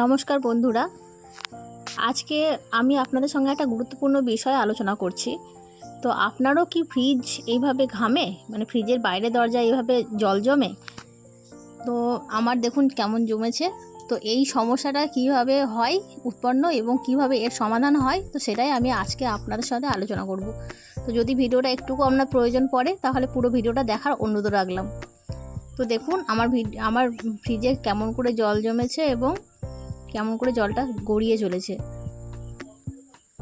নমস্কার বন্ধুরা। আজকে আমি আপনাদের সঙ্গে একটা গুরুত্বপূর্ণ বিষয় আলোচনা করছি। তো আপনারও কি ফ্রিজ এইভাবে ঘামে? মানে ফ্রিজের বাইরে দরজায় এইভাবে জল জমে? তো আমার দেখুন কেমন জমেছে। তো এই সমস্যাটা কীভাবে হয় উৎপন্ন এবং কীভাবে এর সমাধান হয়, তো সেটাই আমি আজকে আপনাদের সাথে আলোচনা করব। তো যদি ভিডিওটা একটুকু আপনার প্রয়োজন পড়ে, তাহলে পুরো ভিডিওটা দেখার অনুরোধ রাখলাম। তো দেখুন, আমার আমার ফ্রিজে কেমন করে জল জমেছে এবং কেমন করে জলটা গড়িয়ে চলেছে।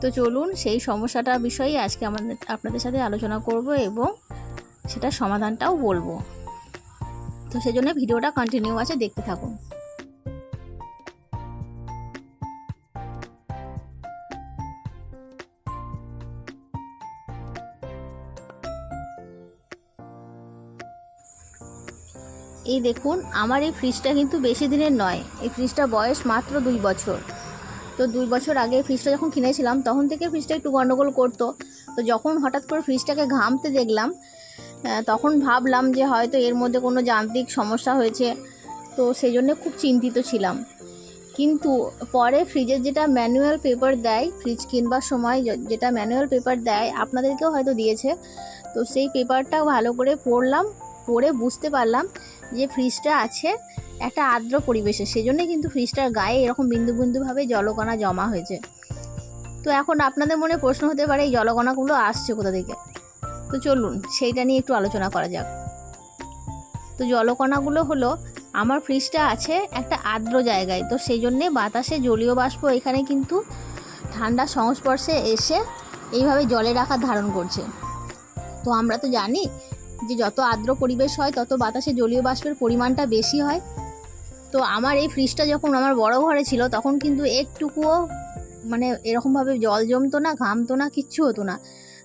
তো চলুন সেই সমস্যাটার বিষয়ে আজকে আমাদের, আপনাদের সাথে আলোচনা করব এবং সেটা সমাধানটাও বলব। তো সেজন্য ভিডিওটা কন্টিনিউ আছে, দেখতে থাকুন। এই দেখুন, আমার এই ফ্রিজটা কিন্তু বেশি দিনের নয়। এই ফ্রিজটা বয়স মাত্র দুই বছর। তো দুই বছর আগে ফ্রিজটা যখন কিনেছিলাম, তখন থেকে ফ্রিজটা একটু গন্ডগোল করতো। তো যখন হঠাৎ করে ফ্রিজটাকে ঘামতে দেখলাম তখন ভাবলাম যে হয়তো এর মধ্যে কোনো যান্ত্রিক সমস্যা হয়েছে। তো সেই জন্য খুব চিন্তিত ছিলাম। কিন্তু পরে ফ্রিজের যেটা ম্যানুয়াল পেপার দেয় ফ্রিজ কিনবার সময় যেটা ম্যানুয়াল পেপার দেয়, আপনাদেরকেও হয়তো দিয়েছে। তো সেই পেপারটা ভালো করে পড়লাম। পড়ে বুঝতে পারলাম যে ফ্রিজটা আছে একটা আর্দ্র পরিবেশে। সেজন্যই কিন্তু ফ্রিজটার গায়ে এরকম বিন্দু বিন্দুভাবে জলকণা জমা হয়েছে। তো এখন আপনাদের মনে প্রশ্ন হতে পারে, এই জলকণাগুলো আসছে কোথা থেকে? তো চলুন, সেইটা নিয়ে একটু আলোচনা করা যাক। তো জলকণাগুলো হলো, আমার ফ্রিজটা আছে একটা আর্দ্র জায়গায়, তো সেই জন্যে বাতাসে জলীয় বাষ্প এখানে কিন্তু ঠান্ডা সংস্পর্শে এসে এইভাবে জলের আকার ধারণ করছে। তো আমরা তো জানি যে যত আর্দ্র পরিবেশ হয়, তত বাতাসে জলীয় বাষ্পের পরিমাণটা বেশি হয়। তো আমার এই ফ্রিজটা যখন আমার বড় ঘরে ছিল, তখন কিন্তু একটুকুও মানে এরকমভাবে জল জমতো না, ঘামতো না, কিচ্ছু হতো না।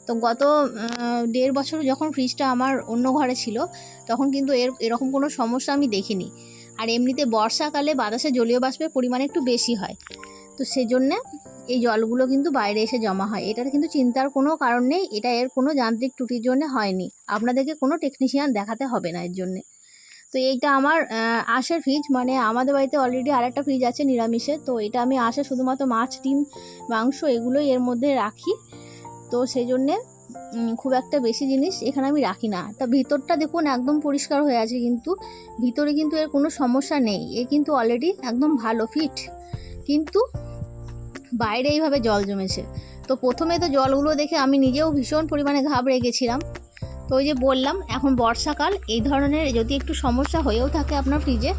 তো গত দেড় বছর যখন ফ্রিজটা আমার অন্য ঘরে ছিল, তখন কিন্তু এর, এরকম কোনো সমস্যা আমি দেখিনি। আর এমনিতে বর্ষাকালে বাতাসে জলীয় বাষ্পের পরিমাণ একটু বেশি হয়। তো সেজন্যে এই জলগুলো কিন্তু বাইরে এসে জমা হয়। এটার কিন্তু চিন্তার কোনো কারণ নেই, এটা এর কোনো যান্ত্রিক ত্রুটির জন্য হয়নি। আপনাদেরকে কোনো টেকনিশিয়ান দেখাতে হবে না এর জন্যে। তো এইটা আমার আঁশের ফ্রিজ মানে আমাদের বাড়িতে অলরেডি আরেকটা ফ্রিজ আছে নিরামিষের তো এটা আমি আঁশে শুধুমাত্র মাছ, ডিম, মাংস এগুলোই এর মধ্যে রাখি। তো সেই জন্যে খুব একটা বেশি জিনিস এখানে আমি রাখি না। তা ভিতরটা দেখুন একদম পরিষ্কার হয়ে আছে কিন্তু, ভিতরে কিন্তু এর কোনো সমস্যা নেই। এ কিন্তু অলরেডি একদম ভালো ফিট কিন্তু বাইরে এইভাবে জল জমেছে। তো প্রথমে তো জলগুলো দেখে আমি নিজেও ভীষণ পরিমাণে ঘাবড়ে গেছিলাম। তো ওই যে বললাম, এখন বর্ষাকাল, এই ধরনের যদি একটু সমস্যা হয়েও থাকে আপনার ফ্রিজে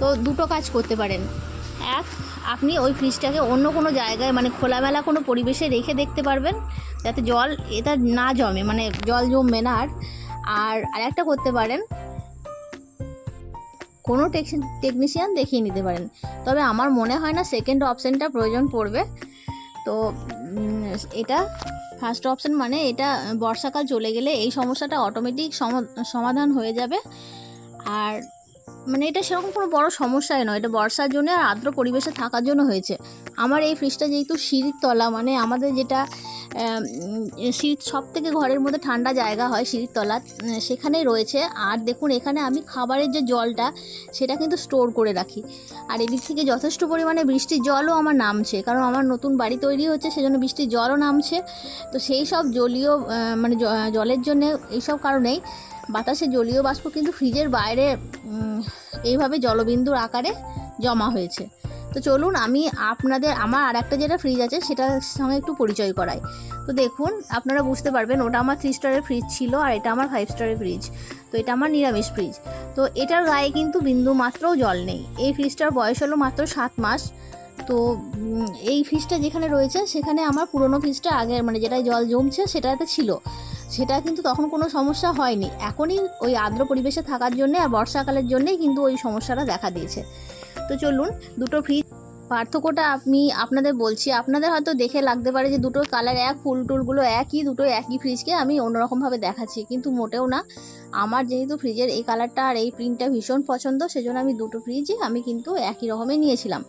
তো দুটো কাজ করতে পারেন। এক, আপনি ওই ফ্রিজটাকে অন্য কোনো জায়গায় মানে খোলামেলা কোনো পরিবেশে রেখে দেখতে পারবেন, যাতে জল এটা না জমে মানে জল জমবে না আর। আর আরেকটা করতে পারেন কোনো টেকনিশিয়ান দেখিয়ে নিতে পারেন। তবে আমার মনে হয় না সেকেন্ড অপশানটা প্রয়োজন পড়বে। তো এটা ফার্স্ট অপশান মানে এটা বর্ষাকাল চলে গেলে এই সমস্যাটা অটোমেটিক সমাধান হয়ে যাবে। আর মানে এটা সেরকম কোনো বড় সমস্যাই নয়। এটা বর্ষার জন্য আর আর্দ্র পরিবেশে থাকার জন্য হয়েছে। আমার এই ফ্রিজটা যেহেতু সিঁড়ির তলা মানে আমাদের যেটা শীত সব থেকে ঘরের মধ্যে ঠান্ডা জায়গা হয় সিঁড়ির সেখানে রয়েছে। আর দেখুন, এখানে আমি খাবারের যে জলটা, সেটা কিন্তু স্টোর করে রাখি। আর এদিক থেকে যথেষ্ট পরিমাণে বৃষ্টির জলও আমার নামছে, কারণ আমার নতুন বাড়ি তৈরি হচ্ছে, সেজন্য বৃষ্টির জলও নামছে। তো সেই সব জলীয় মানে জলের জন্য এইসব কারণেই বাতাসে জলীয় বাষ্প কিন্তু ফ্রিজের বাইরে এইভাবে জলবিন্দুর আকারে জমা হয়েছে। তো চলুন আমি আপনাদের, আমার আর একটা যেটা ফ্রিজ আছে সেটার সঙ্গে একটু পরিচয় করাই। তো দেখুন, আপনারা বুঝতে পারবেন ওটা আমার থ্রি স্টারের ফ্রিজ ছিল আর এটা আমার ফাইভ স্টারের ফ্রিজ তো এটা আমার নিরামিষ ফ্রিজ তো এটার গায়ে কিন্তু বিন্দু মাত্রও জল নেই। এই ফ্রিজটার বয়স হলো মাত্র সাত মাস। তো এই ফ্রিজটা যেখানে রয়েছে, সেখানে আমার পুরনো ফ্রিজটা আগের মানে যেটায় জল জমছে সেটাতে ছিল। সেটা কিন্তু তখন কোনো সমস্যা হয়নি। এখনই ওই আর্দ্র পরিবেশে থাকার জন্যে আর বর্ষাকালের জন্যেই কিন্তু ওই সমস্যাটা দেখা দিয়েছে। তো চলুন, দুটো ফ্রিজ পার্থক্যটা আমি আপনাদের বলছি। আপনাদের হয়তো দেখে লাগতে পারে যে দুটো কালার এক, ফুল টুলগুলো একই, দুটো একই ফ্রিজকে আমি অন্যরকমভাবে দেখাচ্ছি, কিন্তু মোটেও না। আমার যেহেতু ফ্রিজের এই কালারটা আর এই প্রিন্টটা ভীষণ পছন্দ, সেজন্য আমি দুটো ফ্রিজই আমি কিন্তু একই রকমের নিয়েছিলাম।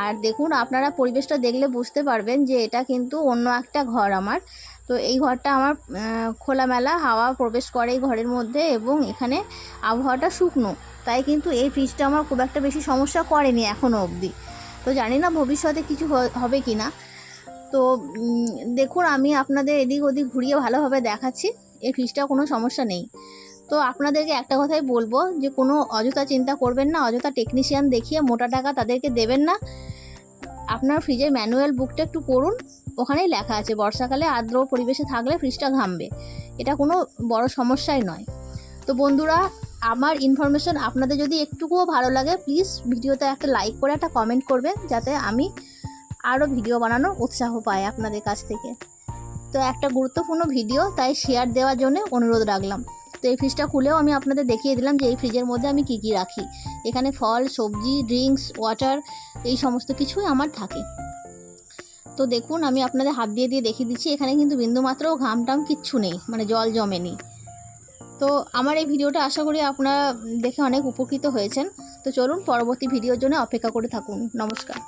আর দেখুন, আপনারা পরিবেশটা দেখলে বুঝতে পারবেন যে এটা কিন্তু অন্য একটা ঘর আমার। তো এই ঘরটা আমার খোলামেলা হাওয়া প্রবেশ করে এই ঘরের মধ্যে এবং এখানে আবহাওয়াটা শুকনো। তাই কিন্তু এই ফ্রিজটা আমার খুব একটা বেশি সমস্যা করেনি এখনও অবধি। তো জানি না ভবিষ্যতে কিছু হবে কি না তো দেখুন, আমি আপনাদের এদিক ওদিক ঘুরিয়ে ভালোভাবে দেখাচ্ছি। এই ফ্রিজটা কোনো সমস্যা নেই। তো আপনাদেরকে একটা কথাই বলব যে, কোনো অযথা চিন্তা করবেন না, অযথা টেকনিশিয়ান দেখিয়ে মোটা টাকা তাদেরকে দেবেন না। আপনার ফ্রিজের ম্যানুয়াল বুকটা একটু পড়ুন। ওখানেই লেখা আছে, বর্ষাকালে আর্দ্র পরিবেশে থাকলে ফ্রিজটা ঘামবে। এটা কোনো বড় সমস্যাই নয়। তো বন্ধুরা, আমার ইনফরমেশন আপনাদের যদি একটুকুও ভালো লাগে প্লিজ ভিডিওতে একটা লাইক করে, একটা কমেন্ট করবেন, যাতে আমি আরও ভিডিও বানানোর উৎসাহ পাই আপনাদের কাছ থেকে। তো একটা গুরুত্বপূর্ণ ভিডিও তাই শেয়ার দেওয়ার জন্য অনুরোধ রাখলাম। তো এই ফ্রিজটা খুলেও আমি আপনাদের দেখিয়ে দিলাম যে এই ফ্রিজের মধ্যে আমি কী কী রাখি। এখানে ফল, সবজি ড্রিঙ্কস ওয়াটার এই সমস্ত কিছুই আমার থাকে। তো দেখুন, আমি আপনাদের হাত দিয়ে দিয়ে দেখিয়ে দিচ্ছি, এখানে কিন্তু বিন্দুমাত্র ঘাম টাম কিচ্ছু নেই মানে জল জমেনি। তো আমার এই ভিডিওটা আশা করি আপনারা দেখে অনেক উপকৃত হয়েছেন। তো চলুন পরবর্তী ভিডিওর জন্য অপেক্ষা করে থাকুন। নমস্কার।